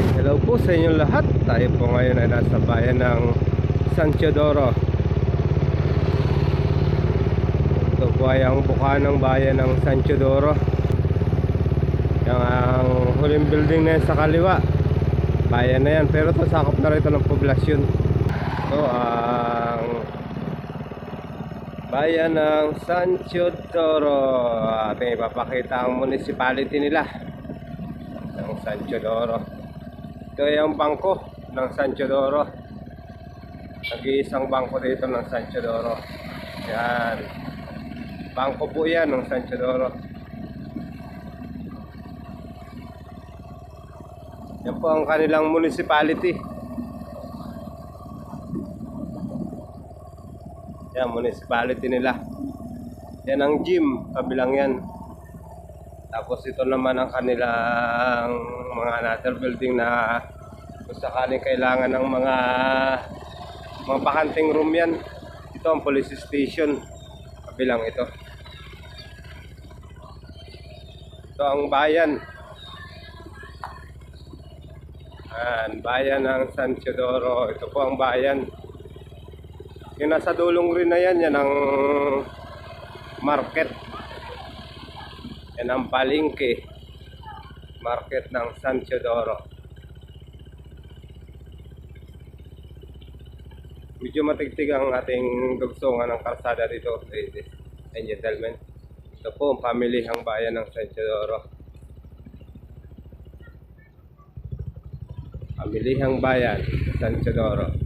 Ay, hello po sa inyong lahat. Tayo po ngayon ay nasa bayan ng San Teodoro. Ito po ay ang buka ng bayan ng San Teodoro. Yung ang huling building na sa kaliwa. Bayan na yan. Pero ito sakop na rito ng poblasyon. Ito ang bayan ng San Teodoro. Ating ipapakita ang municipality nila ng San Teodoro. Ito yung bangko ng San Teodoro. Nag-iisang bangko dito ng San Teodoro. Yan. Bangko po yan ng San Teodoro. Yan po ang kanilang municipality. Yan, municipality nila. Yan ang gym, kabilang yan. Tapos ito naman ang kanilang mga another building na kung sakaling kailangan ng mga mga bakanting room yan. Ito ang police station. Kabilang ito. Ito ang bayan. Yan, bayan ng San Teodoro. Ito po ang bayan. Yung nasa dulong rin na yan, yan ang market. Yan ang palengke. Market ng San Teodoro. Medyo matigtig ang ating dugsungan ng kalsada dito, ladies and gentlemen. Ito po ang pamilihang bayan ng San Teodoro. Pamilihang bayan, San Teodoro.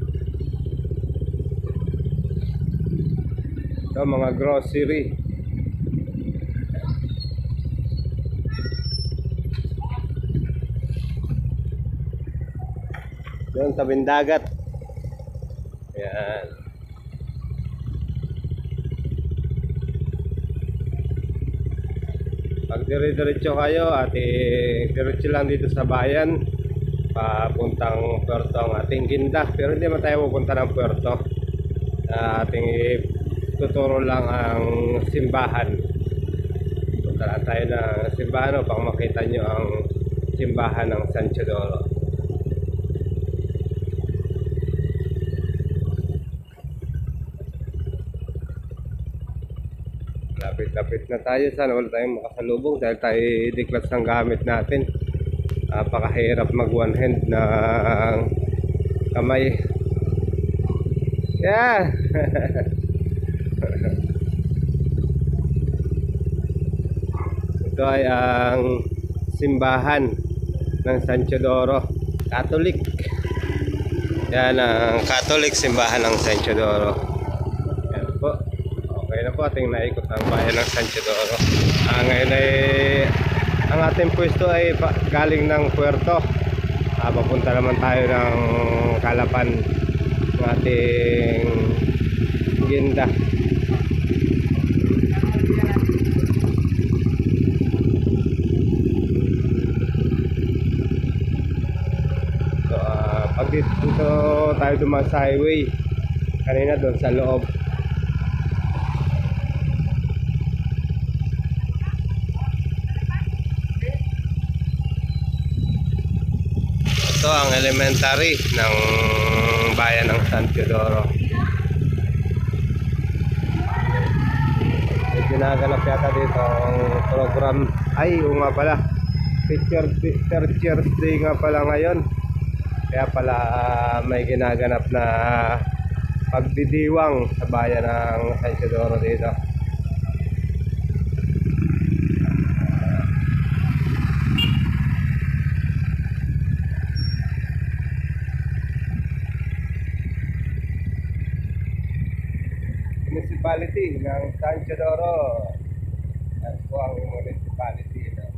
Ito mga grocery. Doon sa Bindagat. Yan. Pag dire-diretso kayo at diretso lang dito sa bayan, papuntang Puerto ang ating ginda. Pero hindi man tayo pupunta ng Puerto. Ah, ating tuturo lang ang simbahan. Punta lang tayo ng simbahan upang makita nyo ang simbahan ng San Teodoro. Lapit-lapit na tayo. Sana wala tayong makasalubong dahil tayo diklat ng gamit natin. Napakahirap mag one hand na kamay. Yeah! Ito ay ang simbahan ng San Teodoro. Catholic. Yan ang Catholic simbahan ng San Teodoro. Na po ating naikot ang bayan ng San Teodoro. Ah, ngayon ay ang ating pwesto ay galing ng Puerto. Ah, papunta naman tayo ng Kalapan ng ating ginda. So, ah, pag dito tayo dumaan sa highway, kanina doon sa loob, Ito ang elementary ng bayan ng San Teodoro. May ginaganap yata dito ang program. Ay, oo nga pala. Teacher, Teacher's Day nga pala ngayon. Kaya pala ah, may ginaganap na pagdidiwang sa bayan ng San Teodoro dito. Municipality ng San Teodoro. Yan po ang municipality. No?